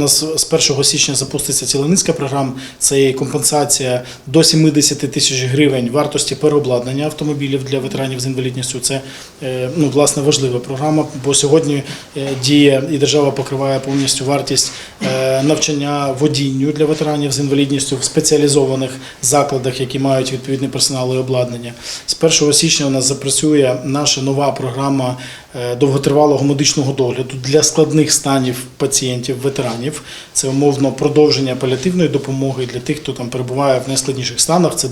У нас з 1 січня запуститься ціла низка програм. Це і компенсація до 70 тисяч гривень вартості переобладнання автомобілів для ветеранів з інвалідністю. Це е, ну, власне важлива програма, бо сьогодні е, діє і держава покриває повністю вартість е, навчання водінню для ветеранів з інвалідністю в спеціалізованих закладах, які мають відповідний персонал і обладнання. З 1 січня у нас запрацює наша нова програма довготривалого медичного догляду для складних станів пацієнтів, ветеранів. Це умовно продовження паліативної допомоги для тих, хто там перебуває в найскладніших станах. Це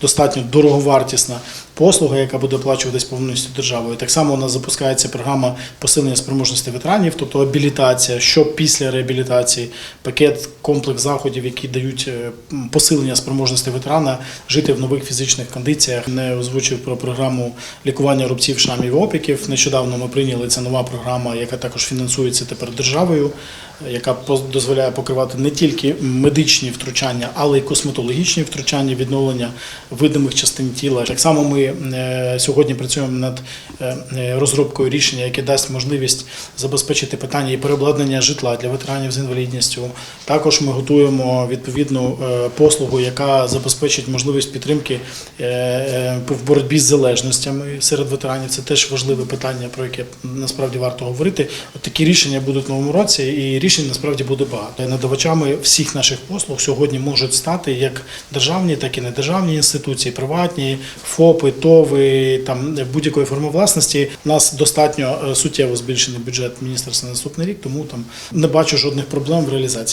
достатньо дороговартісна послуга, яка буде оплачуватись повністю державою. Так само у нас запускається програма посилення спроможності ветеранів, тобто абілітація, що після реабілітації, пакет комплекс заходів, які дають е, посилення спроможності ветерана жити в нових фізичних кондиціях. Не озвучив про програму лікування рубців, шрамів і опіків. Нещодавно ми прийняли це нова програма, яка також фінансується тепер державою, е, яка дозволяє покривати не тільки медичні втручання, але й косметологічні втручання, відновлення видимих частин тіла. Так само ми е, сьогодні працюємо над е, е, розробкою рішення, яке дасть можливість забезпечити питання і переобладнання житла для ветеранів з інвалідністю. Також ми готуємо відповідну послугу, яка забезпечить можливість підтримки в боротьбі з залежностями серед ветеранів. Це теж важливе питання, про яке насправді варто говорити. От такі рішення будуть в новому році, і рішень насправді буде багато. Надавачами всіх наших послуг сьогодні можуть стати як державні, так і недержавні інституції, приватні, ФОПи, ТОВи, там будь-якої форми власності. У нас достатньо е, суттєво збільшений бюджет міністерства на наступний рік, тому там не бачу жодних проблем в реалізації.